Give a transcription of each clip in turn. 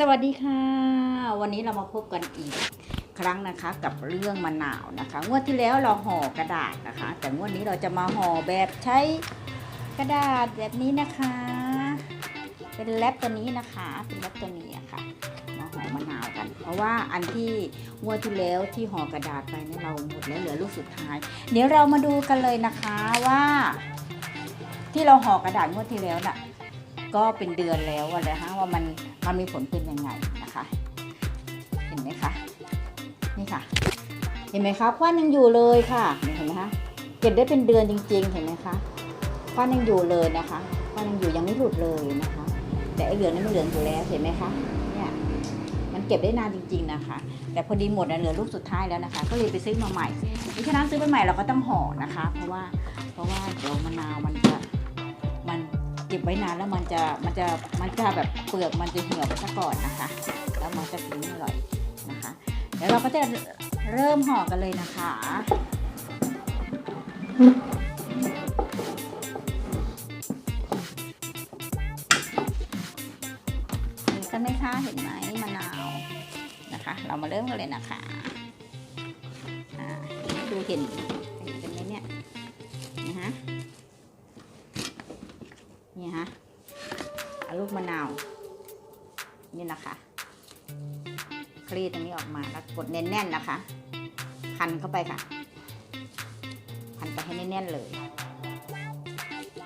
สวัสดีค่ะ วันนี้เรามาพบกันอีกครั้งนะคะกับเรื่องมะนาวนะคะงวดที่แล้วเราห่อกระดาษนะคะ แต่งวดนี้เราจะมาห่อแบบใช้กระดาษแบบนี้นะคะ เป็นแรปตัวนี้นะคะ เป็นแรปตัวนี้ะค่ะมาห่อมะนาวกัน เพราะว่าอันที่งวดที่แล้วที่ห่อกระดาษไปเนี่ยเราหมดแล้วเหลือลูกสุดท้าย เดี๋ยวเรามาดูกันเลยนะคะว่า ที่เราห่อกระดาษงวดที่แล้วน่ะ ก็เป็นเดือนแล้วอะนะคะว่ามันมันมีผลเป็นยังไงนะคะ เห็นไหมคะนี่ค่ะ เห็นไหมคะควันยังอยู่เลยค่ะเห็นไหมคะเก็บได้เป็นเดือนจริง ๆ เห็นไหมคะควันยังอยู่เลยนะคะควันยังอยู่ยังไม่หลุดเลยนะคะ แต่ไอเหลืองนี่ไม่เหลืองอยู่แล้วเห็นไหมคะเนี่ยมันเก็บได้นานจริง ๆนะคะ แต่พอดีหมดอะเหลือลูกสุดท้ายแล้วนะคะ ก็เลยไปซื้อมาใหม่เพราะฉะนั้นซื้อมาใหม่เราก็ต้องห่อนะคะ เพราะว่าเพราะว่าเดี๋ยวมะนาวมัน ไว้นานแล้วมันจะมันจะมันจะแบบเปลือกมันจะเหี่ยวไปซะก่อนนะคะ แล้วมันจะกินอร่อยนะคะ เดี๋ยวเราก็จะเริ่มห่อกันเลยนะคะเห็นกันไหมคะเห็นไหมมะนาวนะคะ เรามาเริ่มกันเลยนะคะดูเห็น มะนาว นี่นะคะคลี่ตรงนี้ออกมาแล้วกดแน่นๆนะคะ พันเข้าไปค่ะ พันไปให้แน่นๆเลย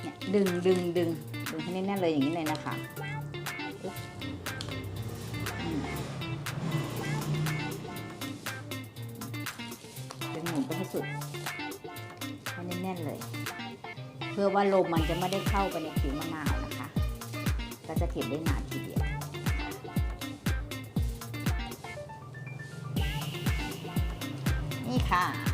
เนี่ยดึงดึงดึงดึงให้แน่นๆเลยอย่างนี้เลยนะคะดึงหมุนไปให้สุดให้แน่นๆเลย เพื่อว่าลมมันจะไม่ได้เข้าไปในผิวมะนาว ก็จะเก็บได้นานทีเดียวนี่ค่ะนี่ค่ะ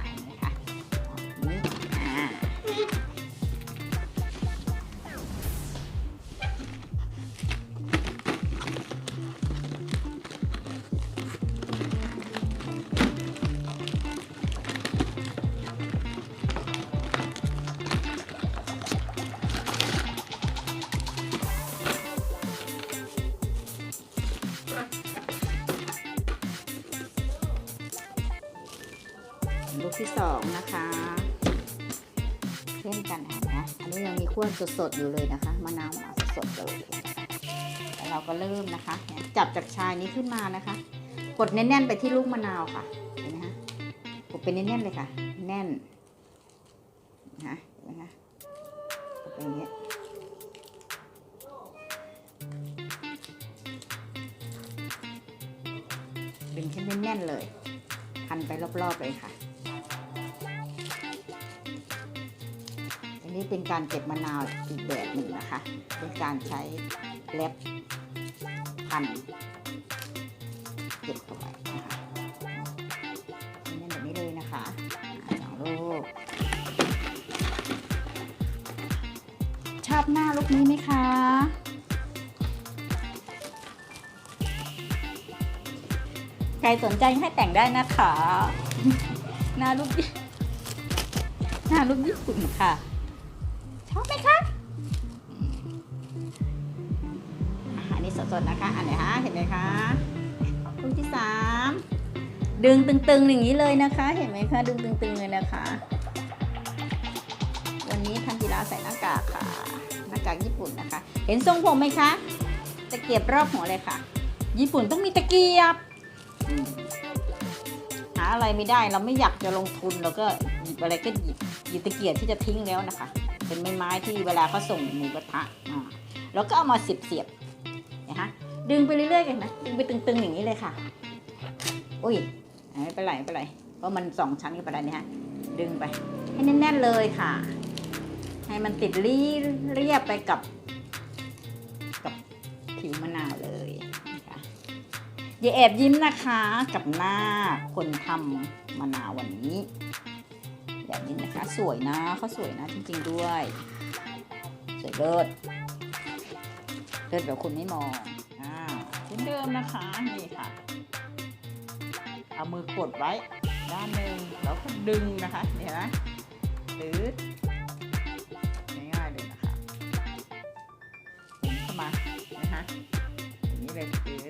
นนี้ยังมีขั้วสดๆอยู่เลยนะคะมะนาวมาสดๆเลยแล้วเราก็เริ่มนะคะ จับจากชายนี้ขึ้นมานะคะ กดแน่นๆไปที่ลูกมะนาวค่ะเห็นไหมคะกดไปแน่นๆเลยค่ะ แน่นนะเห็นไหมคะกดไปอย่างเงี้ยดึงให้แน่นๆเลย พันไปรอบๆเลยค่ะ นนี้เป็นการเก็บมะนาวอีกแบบหนึ่งนะคะ เป็นการใช้เล็บพันเก็บเข้าไปนะคะนี่แบบนี้เลยนะคะสองลูกชอบหน้าลูกนี้ไหมคะใครสนใจให้แต่งได้นะคะ หน้าลูกหน้าลูกญี่ปุ่นค่ะ ชอบไหมคะอันนี้สดๆนะคะอันไหนคะเห็นไหมคะลูกที่สามดึงตึงๆอย่างนี้เลยนะคะ เห็นไหมคะดึงตึงๆเลยนะคะ วันนี้ทันจิราใส่หน้ากากค่ะหน้ากากญี่ปุ่นนะคะ เห็นทรงผมไหมคะตะเกียบรอบหัวเลยค่ะ ญี่ปุ่นต้องมีตะเกียบหาอะไรไม่ได้เราไม่อยากจะลงทุนเราก็หยิบอะไรก็หยิบหยิบตะเกียบที่จะทิ้งแล้วนะคะ เป็นไม้ไม้ที่เวลาเขาส่งหมูกระทะมาแล้วก็เอามาเสียบเสียบนะคะดึงไปเรื่อยๆกันนะดึงไปตึงๆอย่างนี้เลยค่ะอุ้ยไม่เป็นไรไม่เป็นไรเพราะมันสองชั้นกันไปแล้วเนี่ยฮะดึงไป ให้แน่นๆเลยค่ะ ให้มันติดรีเรียบไปกับ กับผิวมะนาวเลยนะคะอย่าแอบยิ้มนะคะกับหน้าคนทำมะนาววันนี้ แบบนี้นะคะ สวยนะเขาสวยนะจริง ๆด้วย สวยเลิศเลิศแบบคนไม่มองอ่าเช่นเดิมนะคะนี่ค่ะ เอามือกดไว้ด้านหนึ่งแล้วก็ดึงนะคะเห็นไหมหรือง่ายๆเลยนะคะหมุนเข้ามานะคะอย่างนี้เลยคือ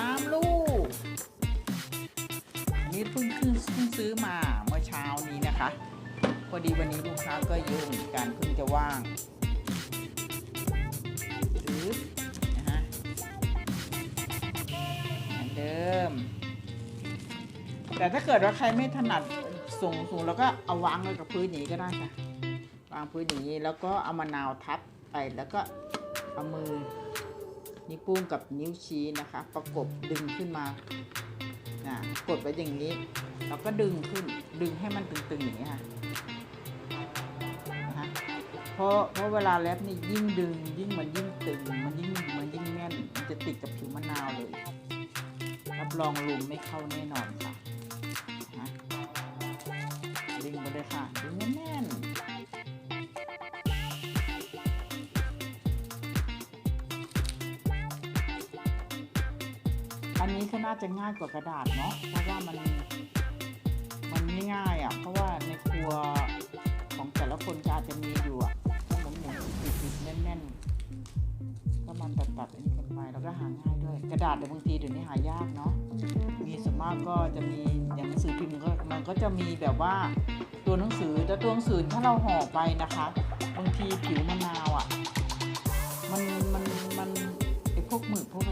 ามลูกนี่เพิ่งเพิ่งเพิ่งซื้อมาเมื่อเช้านี้นะคะ พอดีวันนี้ลูกค้าก็เยอะเหมือนกันเพิ่งจะว่างอึ๊บนะฮะเหมือนเดิม แต่ถ้าเกิดว่าใครไม่ถนัดสูงสูงแล้วก็เอาวางไว้กับพื้นอย่างนี้ก็ได้ค่ะวางพื้นอย่างนี้แล้วก็เอามะนาวทับไปแล้วก็เอามือ นิ้วโป้งกับนิ้วชี้นะคะ ประกบดึงขึ้นมานะกดไว้อย่างนี้แล้วก็ดึงขึ้นดึงให้มันตึงๆอย่างนี้ค่ะนะคะเพราะเพราะเวลาแรปนี่ยิ่งดึง ยิ่งมันยิ่งตึงมันยิ่งมันยิ่งแน่นมันจะติดกับผิวมะนาวเลยรับรองลุมไม่เข้าแน่นอนค่ะนะดึงไปเลยค่ะดึงแน่น อันนี้ก็น่าจะง่ายกว่ากระดาษเนาะเพราะว่ามันมันไม่ง่ายอะ่ะ เพราะว่าในครัวของแต่ละคนก็อาจจะมีอยู่อะ่ะหมุนหมุนติดติดๆแน่นๆก็มันตัดตัดอันนี้กันไปแล้วก็หาง่ายด้วย กระดาษเดี๋ยวบางทีเดี๋ยวนี้หายากเนาะมีส่วนมากก็จะมีอย่างหนังสือพิมพ์ก็มันก็จะมีแบบว่าตัวหนังสือแต่ตัวหนังสือถ้าเราห่อไปนะคะ บางทีผิวมะนาวอะ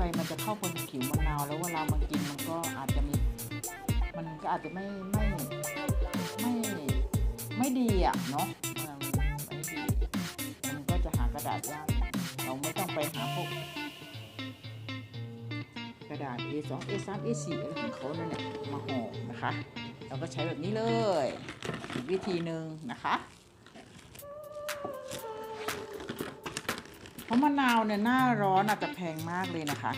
อะไรมันจะเข้าบนผิวมะนาวแล้วเวลามันกินมันก็อาจจะมีมันก็อาจจะไม่ไม่ไม่ไม่ดีอะเนาะมันไม่ดีมันก็จะหากระดาษยากเราไม่ต้องไปหาพวกกระดาษ A2 A3 A4 อะไรของเขานั่นแหละมาห่อนะคะ เราก็ใช้แบบนี้เลย วิธีหนึ่งนะคะ ราะมะนาวเนี่ยหน้าร้อนอาจจะแพงมากเลยนะคะ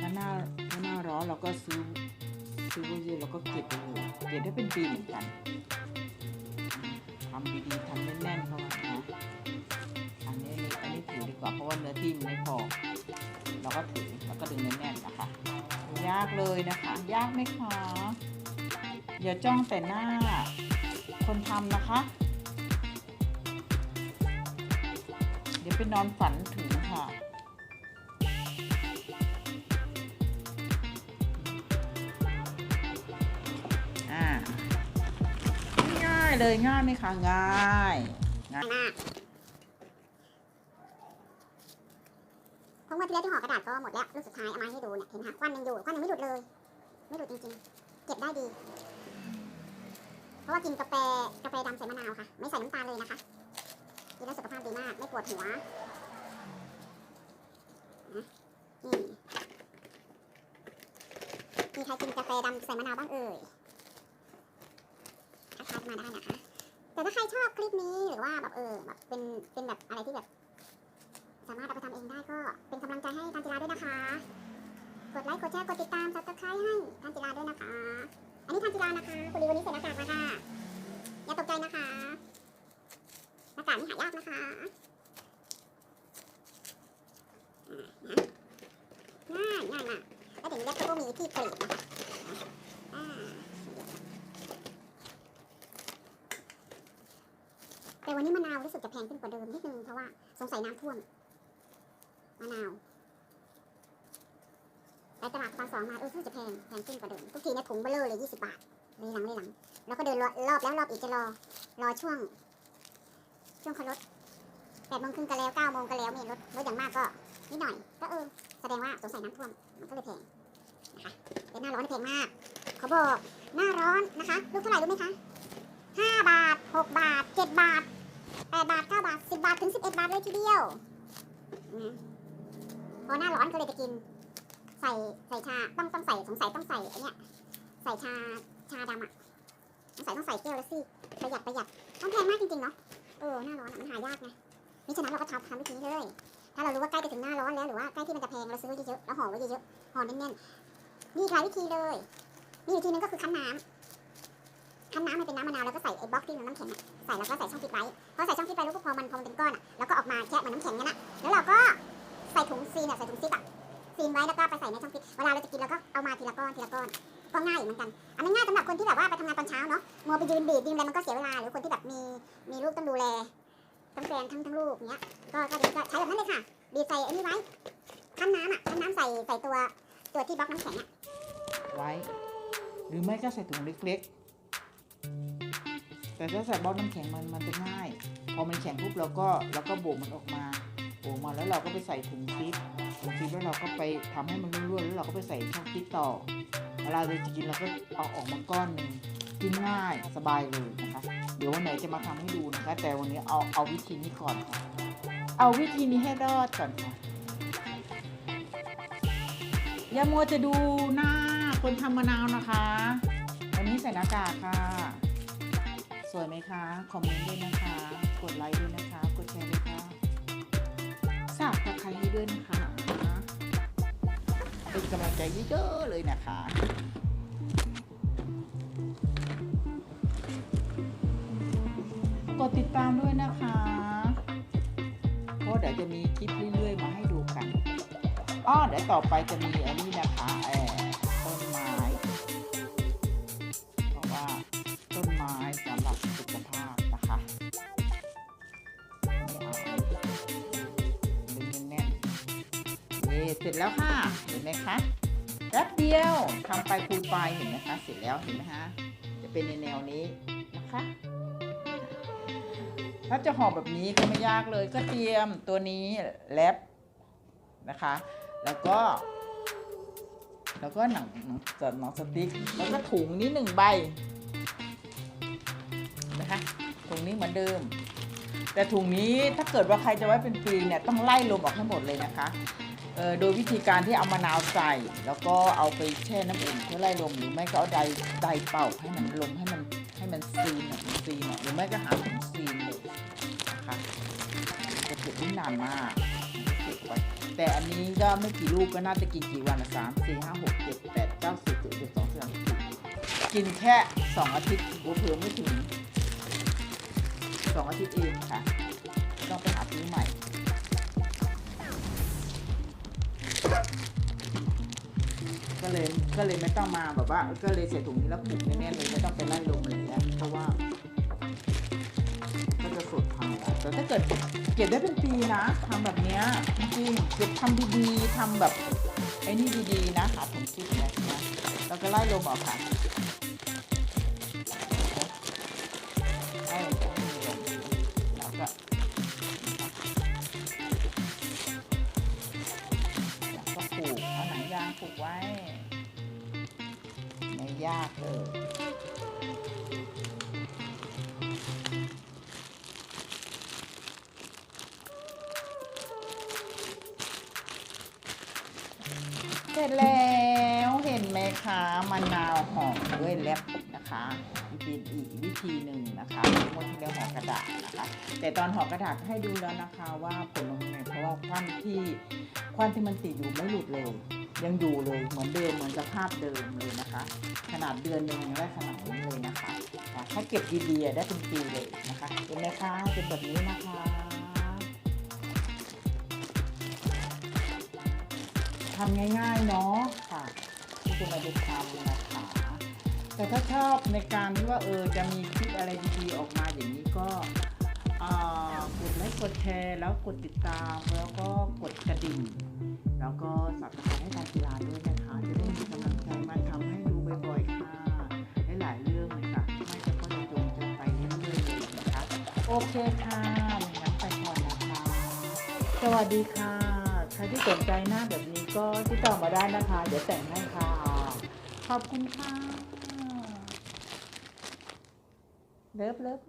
ถ้าหน้าถ้าหน้าร้อนเราก็ซื้อซื้อเยอะเราก็เก็บเลยเก็บได้เป็นปีเหมือนกันทำดีๆทำแน่นๆเข้าไว้นะอันนี้อันนี้ถือดีกว่าเพราะว่าเนื้อที่มันไม่พอเราก็ถือแล้วก็ดึงแน่นๆนะคะ ยากเลยนะคะ ยากไหมคะอย่าจ้องแต่หน้าคนทำนะคะ ไปนอนฝันถึงค่ะอ่าง่ายเลยง่ายไหมคะ ง่ายง่ายมากเพราะว่าที่แล้วที่ห่อกระดาษก็หมดแล้วรูปสุดท้ายเอามาให้ดูเนี่ยเห็นไหมคะควันยังอยู่ควันยังไม่หลุดเลย ไม่หลุดจริงๆ เก็บได้ดี เพราะว่ากินกาแฟกาแฟดำใส่มะนาวค่ะ ไม่ใส่น้ำตาลเลยนะคะ นแล้สุขภาพดีมาก ไม่ปวดหัวนะนี่มีใครกินกาแฟดำใส่มะนาวบ้างเอ่ยทักทายมาได้นะคะ แต่ถ้าใครชอบคลิปนี้หรือว่าแบบเออแบบเป็นเป็นแบบอะไรที่แบบ สามารถเอาไปทำเองได้ก็เป็นกำลังใจให้ทันจิราด้วยนะคะ กดไลค์กดแชร์กดติดตามซับสไครต์ให้ทันจิราด้วยนะคะ อันนี้ทันจิรานะคะคุณลีวันนี้ใส่หน้ากากมาค่ะอย่าตกใจนะคะานี่หายากนะคะง่ายง่ายมากแล้วเดี๋ยวนี้เล็บก็มีที่กรีดนะคะแต่วันนี้มะนาวรู้สึกจะแพงขึ้นกว่าเดิมนิดนึงเพราะว่าสงสัยน้ำท่วมมะนาวไปตลาดตอนสองมาเออรู้สึกจะแพงแพงขึ้นกว่าเดิมทุกทีเนี่ยถุงเบลเลอร์เลยยี่สิบบาทเลยหลังเลยหลัง แล้วก็เดินรอบรอบแล้วรอบอีกจะรอรอช่วง ช่วงเขาลดแปดโมงครึ่งก็แล้วเก้าโมงก็แล้วมีรถรถอย่างมากก็นิดหน่อย ก็เออแสดงว่าสงสัยน้ำท่วมมันก็เลยแพงนะคะแต่หน้าร้อนแพงมากเขาบอกหน้าร้อนนะคะลูกเท่าไหร่รู้ไหมคะห้าบาทหกบาทเจ็ดบาทแปดบาทเก้าบาทสิบบาทถึงสิบเอ็ดบาทเลยทีเดียวนะพอหน้าร้อนก็เลยจะกิน ใส่ใส่ชาต้องต้องใส่สงสัยต้องใส่ไอเนี้ยใส่ชาชาดำอะสงสัยต้องใส่แก้วละสิประหยัดประหยัดมันแพงมากจริงๆเนาะ เออหน้าร้อนมันหายากไงมิฉะนั้นเราก็ทำทำวิธีนี้เลย ถ้าเรารู้ว่าใกล้จะถึงหน้าร้อนแล้วหรือว่าใกล้ที่มันจะแพงเราซื้อไว้เยอะๆแล้วห่อไว้เยอะๆห่อแน่นๆมีอีกหลายวิธีเลยมีอีกทีนึงก็คือคั้นน้ำคั้นน้ำมันเป็นน้ำมะนาวแล้วก็ใส่ไอ้บล็อกที่มันน้ำแข็งใส่แล้วก็ใส่ช่องฟิตไว้พอใส่ช่องฟิตไปแล้วก็พอมันพอมันเป็นก้อนอะแล้วก็ออกมาแค่เหมือนน้ำแข็งนั่นแหละแล้วเราก็ใส่ถุงซีนอะใส่ถุงซิปอะซีนไว้แล้วก็ไปใส่ในช่องฟิตเวลาเราจะกินเราก็เอามาทีละก้อนทีละก้อน ก็ง่ายเหมือนกัน อันนี้ง่ายสำหรับคนที่แบบว่าไปทำงานตอนเช้าเนาะมัวไปยืนบีบยืนอะไรมันก็เสียเวลา หรือคนที่แบบมีมีลูกต้องดูแลทั้งแฟนทั้งทั้งลูกเนี้ย ก็ก็ใช้แบบนั้นเลยค่ะ บีบใส่อันนี้ไว้คั้นคั้นน้ำอะคั้นน้ำใส่ใส่ตัวตัวที่บล็อกน้ำแข็งอะไว้ หรือไม่ก็ใส่ถุงเล็กๆ แต่ถ้าใส่บล็อกน้ำแข็งมันมันจะง่าย พอมันแข็งปุ๊บเราก็เราก็โบกมันออกมาโบกมาแล้วเราก็ไปใส่ถุงซิป ถุงซิปแล้วเราก็ไปทำให้มันร่วนๆแล้วเราก็ไปใส่ช่องฟิตต่อเวลาเราจะกินเราก็เอาออกมาก้อนหนึ่งกินง่ายสบายเลยนะคะ เดี๋ยววันไหนจะมาทำให้ดูนะคะ แต่วันนี้เอาเอาวิธีนี้ก่อนค่ะเอาวิธีนี้ให้รอดก่อนค่ะอย่ามัวจะดูหน้าคนทำมะนาวนะคะ วันนี้ใส่หน้ากากค่ะ สวยไหมคะ คอมเมนต์ด้วยนะคะ กดไลค์ด้วยนะคะ กดแชร์ด้วยค่ะ สาบกับใครให้ด้วยนะคะเป็นกำลังใจเยอะๆเลยนะคะกดติดตามด้วยนะคะ เพราะเดี๋ยวจะมีคลิปเรื่อยๆ มาให้ดูกัน อ้อเดี๋ยวต่อไปจะมีอันนี้นะคะแอบต้นไม้ เสร็จแล้วค่ะเห็นไหมคะแป๊บเดียวทำไปคูณไปเห็นไหมคะเสร็จแล้วเห็นไหมคะจะเป็นในแนวนี้นะคะถ้าจะห่อแบบนี้ก็ไม่ยากเลยก็เตรียมตัวนี้แรปนะคะ แล้วก็ แล้วก็หนังหนังหนังสติ๊กแล้วก็ถุงนี้หนึ่งใบนะคะถุงนี้เหมือนเดิม แต่ถุงนี้ถ้าเกิดว่าใครจะไว้เป็นปีเนี่ยต้องไล่ลมออกให้หมดเลยนะคะ โดยวิธีการที่เอามะนาวใส่ แล้วก็เอาไปแช่น้ำอุ่นเพื่อไล่ลมหรือไม่ก็เอาไดไดเป่าให้มันลมให้มันให้มันซีนอะมันซีนอะหรือไม่ก็หาถุงซีนเลยนะคะจะเก็บได้นานมากเก็บไว้แต่อันนี้ก็ไม่กี่ลูกก็น่าจะกินกี่วันละสามสี่ห้าหกเจ็ดแปดเก้าสิบสิบเอ็ดสองสามกินแค่สองอาทิตย์เผื่อไม่ถึงสองอาทิตย์เองค่ะ ต้องไปหาซื้อใหม่ ก็เลยไม่ต้องมาแบบว่า ก็เลยใส่ถุงนี้แล้วผูกแน่ๆเลยไม่ต้องไปไล่ลมอะไรอย่างเงี้ยเพราะว่าก็จะสดทำได้แต่ถ้าเกิดเก็บได้เป็นปีนะทำแบบเนี้ยจริงๆเก็บทำดีๆทำแบบไอ้นี่ดีๆนะหาผมคิดนะนะแล้วก็ไล่ลมออกค่ะไล่ลมแล้วก็ถูกเอาหนังยางผูกไว้ ยากเลยเสร็จแล้วเห็นไหมคะมะนาวห่อด้วยแรปนะคะเป็นอีกวิธีหนึ่งนะคะเมื่อที่แล้วห่อกระดาษนะคะ แต่ตอนห่อกระดาษให้ดูแล้วนะคะว่าผลลงยังไงเพราะว่าควันที่ ควันที่มันติดอยู่ไม่หลุดเลย ยังอยู่เลยเหมือนเดิมเหมือนสภาพเดิมเลยนะคะ ขนาดเดือนหนึ่งยังได้ขนาดนี้เลยนะคะถ้าเก็บดีๆได้เป็นปีเลยนะคะเห็นไหมคะเป็นแบบนี้นะคะทำง่ายๆเนาะค่ะที่จะมาดูทำนะคะ แต่ถ้าชอบในการที่ว่าเออจะมีคลิปอะไรดีๆออกมาอย่างนี้ก็ กดไลค์กดแชร์แล้วกดติดตาม แล้วก็กดกระดิ่ง แล้วก็สับสไครให้การกีฬาด้วยนะคะจะได้มีกำลังใจมาทำให้ดูบ่อยๆค่ะหลายๆเรื่องเลยค่ะไม่จะก็จะจงจะไปเรื่อยๆเลยนะคะโอเคค่ะงั้นไปก่อนนะคะ สวัสดีค่ะใครที่สนใจหน้าแบบนี้ก็ติดต่อมาได้นะคะ เดี๋ยวแต่งให้ค่ะ ขอบคุณค่ะเลิฟเลิฟ